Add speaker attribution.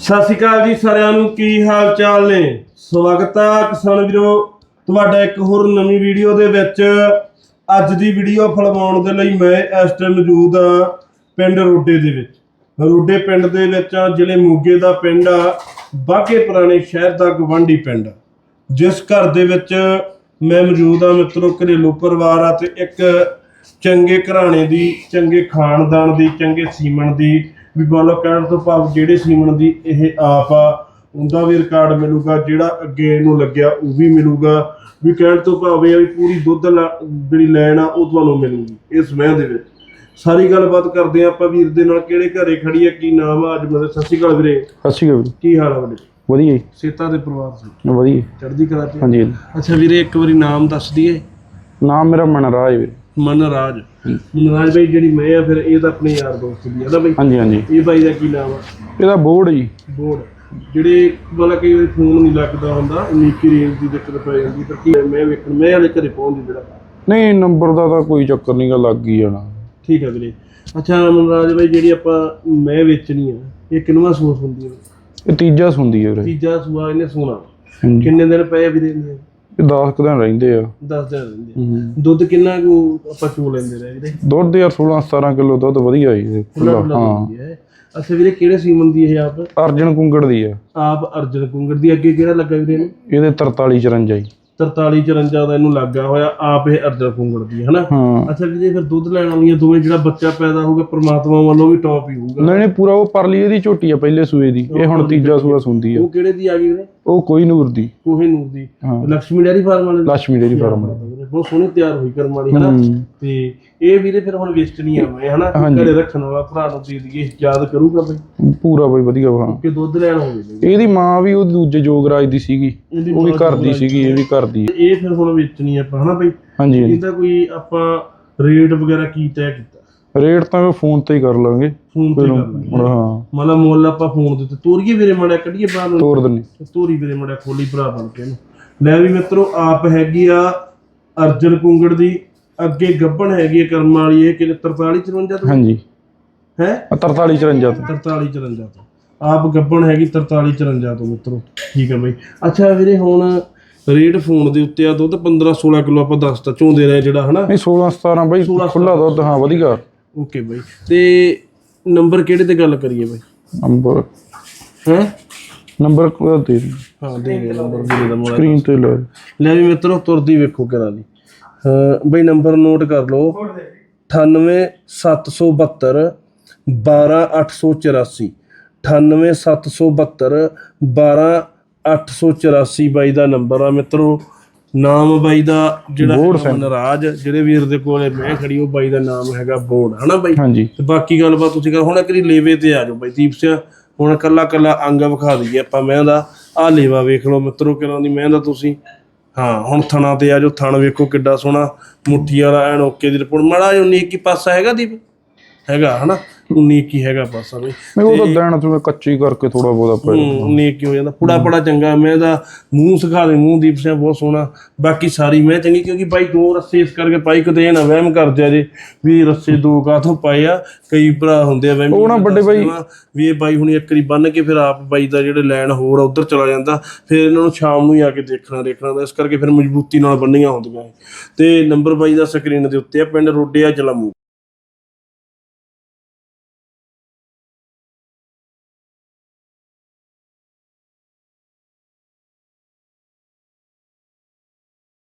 Speaker 1: ਸਤਿ ਸ਼੍ਰੀ ਅਕਾਲ ਜੀ ਸਾਰਿਆਂ ਨੂੰ ਕੀ ਹਾਲ ਚਾਲ ਨੇ? ਸਵਾਗਤ ਆ ਕਿਸਾਨ ਵੀਰੋ ਤੁਹਾਡਾ ਇੱਕ ਹੋਰ ਨਵੀਂ ਵੀਡੀਓ ਦੇ ਵਿੱਚ। ਅੱਜ ਦੀ ਵੀਡੀਓ ਫਿਲਮਾਉਣ ਦੇ ਲਈ ਮੈਂ ਇਸ ਟਾਈਮ ਮੌਜੂਦ ਹਾਂ ਪਿੰਡ ਰੋਡੇ ਦੇ ਵਿੱਚ। ਰੋਡੇ ਪਿੰਡ ਦੇ ਵਿੱਚ ਆ, ਜ਼ਿਲ੍ਹੇ ਮੋਗੇ ਦਾ ਪਿੰਡ ਆ ਬਾਕੇ ਪੁਰਾਣੇ ਸ਼ਹਿਰ ਦਾ ਗਵੰਡੀ ਪਿੰਡ। ਜਿਸ ਘਰ ਦੇ ਵਿੱਚ ਮੈਂ ਮੌਜੂਦ ਆ ਮਿੱਤਰੋ ਘਰੇਲੂ ਪਰਿਵਾਰ ਆ ਤੇ ਇੱਕ ਚੰਗੇ ਘਰਾਣੇ ਦੀ ਚੰਗੇ ਖਾਨਦਾਨ ਦੀ ਚੰਗੇ ਸੀਮਨ ਦੀ ਵੀ ਬੋਲੋ ਕਹਿਣ ਤੋਂ ਭਾਵ ਜਿਹੜੇ ਸੀਮਨ ਦੀ ਇਹ ਆਪ ਆ ਉਹਦਾ ਵੀ ਰਿਕਾਰਡ ਮਿਲੂਗਾ ਜਿਹੜਾ ਅੱਗੇ ਇਹਨੂੰ ਲੱਗਿਆ ਉਹ ਵੀ ਮਿਲੂਗਾ। ਵੀ ਕਹਿਣ ਤੋਂ ਭਾਵ ਇਹ ਆ ਵੀ ਪੂਰੀ ਦੁੱਧ ਲਾ- ਜਿਹੜੀ ਲੈਣ ਆ ਉਹ ਤੁਹਾਨੂੰ ਮਿਲੂਗੀ ਇਸ ਮਹਿ ਦੇ ਵਿੱਚ। ਸਾਰੀ ਗੱਲਬਾਤ ਕਰਦੇ ਆ ਆਪਾਂ ਵੀਰ ਦੇ ਨਾਲ ਕਿਹੜੇ ਘਰੇ ਖੜੀ ਆ ਕੀ ਨਾਮ ਆ ਅੱਜ ਮੇਰੇ ਸਤਿ ਸ਼੍ਰੀ ਅਕਾਲ ਵੀਰੇ।
Speaker 2: ਸਤਿ ਸ਼੍ਰੀ ਅਕਾਲ।
Speaker 1: ਕੀ ਹਾਲ ਆ ਵੀਰੇ
Speaker 2: ਵਧੀਆ ਜੀ।
Speaker 1: ਸੇਤਾ ਦੇ ਪਰਿਵਾਰ ਸੀ
Speaker 2: ਵਧੀਆ।
Speaker 1: ਚੜ੍ਹਦੀ ਕਲਾ ਚ?
Speaker 2: ਹਾਂਜੀ।
Speaker 1: ਅੱਛਾ ਵੀਰੇ ਇੱਕ ਵਾਰੀ ਨਾਮ ਦੱਸ ਦਈਏ।
Speaker 2: ਨਾਮ ਮੇਰਾ ਮਨਰਾਜ ਵੀਰ।
Speaker 1: ਮਨਰਾਜ। ਮਨਰਾਜ ਬਾਈ ਜਿਹੜੀ ਮੈਂ ਆ ਫਿਰ ਇਹ ਤਾਂ ਆਪਣੇ ਯਾਰ ਦੋਸਤ ਦੀ ਆ ਨਾ ਬਾਈ।
Speaker 2: ਹਾਂਜੀ ਹਾਂਜੀ।
Speaker 1: ਇਹ ਬਾਈ ਦਾ ਕੀ ਨਾਮ ਆ?
Speaker 2: ਇਹਦਾ ਬੋਰਡ ਜੀ।
Speaker 1: ਬੋਰਡ। ਜਿਹੜੇ ਵਾਲਾ ਕਈ ਵਾਰੀ ਫੋਨ ਨਹੀਂ ਲੱਗਦਾ ਹੁੰਦਾ ਨੀਕੀ ਰੇਂਜ ਦੀ ਦਿੱਕਤ ਪੈ ਜਾਂਦੀ ਪਰ ਕੀ ਮੈਂ ਵੇਖਣ ਮੈਂ ਵਾਲੇ ਘਰੇ ਪਹੁੰਚਦੀ ਜਿਹੜਾ।
Speaker 2: ਨਹੀਂ ਨੰਬਰ ਦਾ ਤਾਂ ਕੋਈ ਚੱਕਰ ਨਹੀਂਗਾ ਲੱਗ ਹੀ ਜਾਣਾ।
Speaker 1: ਠੀਕ ਆ ਵੀਰੇ। ਅੱਛਾ ਮਨਰਾਜ ਬਾਈ ਜਿਹੜੀ ਆਪਾਂ ਮੈਂ ਵੇਚਣੀ ਆ ਇਹ ਕਿੰਨਵਾਂ ਸੂਸ ਹੁੰਦੀ ਹੈ
Speaker 2: ਇਹ ਤੀਜਾ ਸੁੰਦੀ ਹੈ ਵੀਰੇ।
Speaker 1: ਤੀਜਾ ਸੂਆ ਇਹਨੇ ਸੋਨਾ। ਕਿੰਨੇ ਦਿਨ ਪਏ ਵੀਰੇ ਇਹਦੇ
Speaker 2: ਇਹ 10 ਕੁ ਦਿਨ ਰਹਿੰਦੇ ਆ।
Speaker 1: 10 ਦਿਨ ਰਹਿੰਦੇ ਆ।
Speaker 2: ਹੂੰ।
Speaker 1: ਦੁੱਧ ਕਿੰਨਾ ਕੁ ਆਪਾਂ ਚੋ ਲੈਂਦੇ ਰਹੇ ਵੀਰੇ?
Speaker 2: ਦੁੱਧ ਯਾਰ 16 17 ਕਿਲੋ ਦੁੱਧ ਵਧੀਆ ਇਹ
Speaker 1: ਖੁੱਲਾ
Speaker 2: ਖੁੱਲਾ ਹਾਂ।
Speaker 1: ਹੈ। ਅੱਛਾ ਵੀਰੇ ਕਿਹੜੇ ਸੀਮਨ ਦੀ ਇਹ ਆਪ?
Speaker 2: ਅਰਜਨ ਕੁੰਗੜ ਦੀ ਆ।
Speaker 1: ਆਪ ਅਰਜਨ ਕੁੰਗੜ ਦੀ ਅੱਗੇ ਕਿਹੜਾ ਲੱਗਾ ਵੀਰੇ ਇਹਨੂੰ?
Speaker 2: ਇਹਦੇ 43 54 ਜੀ।
Speaker 1: 43 54 ਦਾ ਇਹਨੂੰ ਲੱਗਾ ਹੋਇਆ ਆਪ ਇਹ ਅਰਜਨ ਫੁੰਗੜ ਦੀ ਹਨਾ?
Speaker 2: ਹਾਂ।
Speaker 1: ਅੱਛਾ ਵੀ ਜੇ ਫਿਰ ਦੁੱਧ ਲੈਣ ਵਾਲੀਆਂ ਦੋਵੇਂ ਜਿਹੜਾ ਬੱਚਾ ਪੈਦਾ ਹੋਊਗਾ ਪ੍ਰਮਾਤਮਾ ਵੱਲੋਂ ਵੀ ਟੌਪ ਹੀ ਹੋਊਗਾ।
Speaker 2: ਨਹੀਂ ਨਹੀਂ ਪੂਰਾ ਉਹ ਪਰਲੀ ਇਹਦੀ ਝੋਟੀ ਆ ਪਹਿਲੇ ਸੂਏ ਦੀ। ਇਹ ਹੁਣ ਤੀਜਾ ਸੂਆ ਸੁੰਦੀ ਆ।
Speaker 1: ਉਹ ਕਿਹੜੇ ਦੀ ਆ ਗਈ ਵੀਰੇ
Speaker 2: ਉਹ ਕੋਈ ਨੂਰ ਦੀ।
Speaker 1: ਕੋਹੇ ਨੂਰ ਦੀ। ਲక్ష్ਮੀ ਡੇਰੀ ਫਾਰਮ ਵਾਲੇ
Speaker 2: ਲక్ష్ਮੀ ਡੇਰੀ ਫਾਰਮ
Speaker 1: ਵਾਲੇ ਬਹੁਤ ਸੋਹਣੀ ਤਿਆਰ ਹੋਈ ਕਰਮ ਵਾਲੀ ਹੈ ਨਾ
Speaker 2: ਹੂੰ।
Speaker 1: ਤੇ ਇਹ ਵੀਰੇ ਫਿਰ ਹੁਣ ਵੇਚਣੀ ਆ ਮੈਂ ਹਨਾ?
Speaker 2: ਹਾਂਜੀ।
Speaker 1: ਘਰੇ ਰੱਖਣ ਵਾਲਾ ਭਰਾ ਨੂੰ ਦੇ ਦਈਏ ਯਾਦ ਕਰੂਗਾ ਬਈ।
Speaker 2: ਪੂਰਾ ਬਈ ਵਧੀਆ ਵਾ
Speaker 1: ਕਿ ਦੁੱਧ ਲੈਣ ਹੋਵੇ ਬਈ।
Speaker 2: ਇਹਦੀ ਮਾਂ ਵੀ ਉਹ ਦੂਜੇ ਜੋਗਰਾਜ ਦੀ ਸੀਗੀ।
Speaker 1: ਇਹਦੀ
Speaker 2: ਉਹ ਵੀ
Speaker 1: ਮਾਂ
Speaker 2: ਘਰ ਦੀ ਸੀਗੀ ਇਹ ਵੀ ਘਰ ਦੀ ਹੈ।
Speaker 1: ਇਹ ਫਿਰ ਹੁਣ ਵੇਚਣੀ ਆ ਆਪਾਂ ਹਨਾ ਬਈ?
Speaker 2: ਹਾਂਜੀ ਹਾਂਜੀ।
Speaker 1: ਇਹਦਾ ਕੋਈ ਆਪਾਂ ਰੇਟ ਵਗੈਰਾ ਕੀ ਤੈਅ ਕੀਤਾ?
Speaker 2: ਰੇਟ ਤਾਂ ਮੈਂ ਫੋਨ ਤੇ ਹੀ ਕਰ ਲਾਂਗੇ।
Speaker 1: ਫੋਨ ਤੇ ਕਰ ਲਾਂਗੇ।
Speaker 2: ਹਾਂ।
Speaker 1: ਮਤਲਬ ਮੁੱਲ ਆਪਾਂ ਫੋਨ ਦੇ ਉੱਤੇ ਤੋਰੀਏ ਵੀਰੇ ਮੜਾ ਕੱਢੀਏ ਬਾਹਰ ਨੂੰ।
Speaker 2: ਤੋਰ ਦਿੰਨੇ।
Speaker 1: ਤੋਰੀ ਵੀਰੇ ਮੜਾ ਖੋਲੀ ਭਰਾ ਬਣ ਕੇ ਇਹਨੂੰ। ਲੈ ਵੀ ਮਿੱਤਰੋ ਆਪ ਹੈਗੀ ਆ ਅਰਜਨ ਕੁੰਗੜ ਦੀ ਅੱਗੇ ਗੱਬਣ ਹੈਗੀ ਆ ਕਰਮ ਵਾਲੀ ਇਹ ਕਿਨੇ 43 54 ਤੋਂ?
Speaker 2: ਹਾਂਜੀ।
Speaker 1: ਹੈ?
Speaker 2: ਆਹ 43 54 ਤੋਂ।
Speaker 1: 43 54 ਤੋਂ। ਆਪ ਗੱਬਣ ਹੈਗੀ 43 54 ਤੋਂ ਮਿੱਤਰੋ। ਠੀਕ ਹੈ ਬਈ। ਅੱਛਾ ਵੀਰੇ ਹੁਣ ਰੇਟ ਫੋਨ ਦੇ ਉੱਤੇ ਆ ਦੁੱਧ 15 16 ਕਿਲੋ ਆਪਾਂ ਦੱਸਤਾ ਚੋਂਦੇ ਰਹੇ ਜਿਹੜਾ ਹਨਾ?
Speaker 2: ਨਹੀਂ 16 17 ਬਈ ਖੁੱਲਾ ਦੁੱਧ ਹਾਂ ਵਧੀਆ।
Speaker 1: ਓਕੇ ਬਈ। ਤੇ ਨੰਬਰ ਕਿਹੜੇ ਤੇ ਗੱਲ ਕਰੀਏ ਬਈ?
Speaker 2: ਨੰਬਰ।
Speaker 1: ਹੈ?
Speaker 2: ਨੰਬਰ ਦੇ
Speaker 1: ਹਾਂ ਦੇ ਦੇ ਨੰਬਰ ਵੀਰੇ ਦਾ ਮੋਬਾਈਲ
Speaker 2: ਸਕਰੀਨ ਤੇ ਲੈ
Speaker 1: ਲੈ ਵੀ ਮਿੱਤਰੋ ਤੁਰਦੀ ਵੇਖੋ ਕਿਹੜਾ ਦੀ ਹਾਂ ਬਈ ਨੰਬਰ ਨੋਟ ਕਰ ਲਓ। 98772 12884 98772 12884 ਬਾਈ ਦਾ ਨੰਬਰ ਆ ਮਿੱਤਰੋ। ਨਾਮ ਬਾਈ ਦਾ ਜਿਹੜਾ ਹੈਗਾ ਮਨਰਾਜ ਜਿਹੜੇ ਵੀਰ ਦੇ ਕੋਲੇ ਮੈਂ ਖੜੀ ਉਹ ਬਾਈ ਦਾ ਨਾਮ ਹੈਗਾ ਬੋੜ ਹਨਾ ਬਾਈ?
Speaker 2: ਹਾਂਜੀ।
Speaker 1: ਤੇ ਬਾਕੀ ਗੱਲਬਾਤ ਤੁਸੀਂ ਕਰ ਹੁਣ ਇੱਕ ਵਾਰੀ ਲੇਵੇ ਤੇ ਆ ਜਾਓ ਬਾਈ ਦੀਪ ਸਿੰਘ। ਹੁਣ ਕੱਲਾ ਕੱਲਾ ਅੰਗ ਵਿਖਾ ਦਈਏ ਆਪਾਂ ਮੈਂ ਦਾ। ਆ ਲੇਵਾ ਵੇਖ ਲਓ ਮਿੱਤਰੋ ਕਿਰਾਂ ਦੀ ਮੈਂ ਦਾ ਤੁਸੀਂ। ਹਾਂ, ਹੁਣ ਥਣਾ ਤੇ ਆ ਜਾਓ, ਥਣ ਵੇਖੋ ਕਿੱਡਾ ਸੋਹਣਾ। ਮੁੱਠੀ ਵਾਲਾ ਐਨ ਓਕੇ ਦੀ ਰਿਪੋਰਟ। ਮਾੜਾ ਜਿਹਾ 19 ਕੀ ਪਾਸਾ ਹੈਗਾ ਦੀਪ। ਹੈਗਾ, ਹਨਾ? 19 ਕੀ ਹੈਗਾ ਪਾਸਾ ਬਈ
Speaker 2: ਮੈਂ ਉਹ ਤਾਂ ਦੇਣਾ ਤੂੰ ਕੱਚੀ ਕਰਕੇ ਥੋੜਾ ਬਹੁਤਾ ਪੈ
Speaker 1: ਹੂੰ 19 ਕੀ ਹੋ ਜਾਂਦਾ। ਪੁੜਾ ਪੜਾ ਚੰਗਾ। ਮੈਂ ਦਾ ਮੂੰਹ ਸਿਖਾ ਦੇ ਮੂੰਹ ਦੀਪ ਸਿੰਘ ਬਹੁਤ ਸੋਹਣਾ। ਬਾਕੀ ਸਾਰੀ ਮੈਂ ਚੰਗੀ ਕਿਉਂਕਿ ਬਾਈ ਦੋ ਰੱਸੇ ਇਸ ਕਰਕੇ ਪਾਈ ਕਿਤੇ ਇਹ ਨਾ ਵਹਿਮ ਕਰਦੇ ਆ ਜੇ ਵੀ ਰੱਸੇ ਦੋ ਕਾਹਤੋਂ ਪਾਏ ਆ। ਕਈ ਭਰਾ ਹੁੰਦੇ ਆ ਵਹਿਮ
Speaker 2: ਉਹ ਨਾ ਵੱਡੇ ਬਾਈ-
Speaker 1: ਵੀ ਇਹ ਬਾਈ ਹੁਣੀ ਇੱਕ ਵਾਰੀ ਬੰਨ ਕੇ ਫਿਰ ਆਪ ਬਾਈ ਦਾ ਜਿਹੜੇ ਲੈਣ ਹੋਰ ਆ ਉਧਰ ਚਲਾ ਜਾਂਦਾ। ਫਿਰ ਇਹਨਾਂ ਨੂੰ ਸ਼ਾਮ ਨੂੰ ਹੀ ਆ ਕੇ ਦੇਖਣਾ ਦੇਖਣਾ। ਇਸ ਕਰਕੇ ਫਿਰ ਮਜ਼ਬੂਤੀ ਨਾਲ ਬੰਨੀਆਂ ਹੁੰਦੀਆਂ ਇਹ। ਤੇ ਨੰਬਰ ਬਾਈ ਦਾ ਸਕਰੀਨ ਦੇ ਉੱਤੇ ਆ ਪਿੰਡ ਰੋਡੇ ਆ ਜਲਮੂ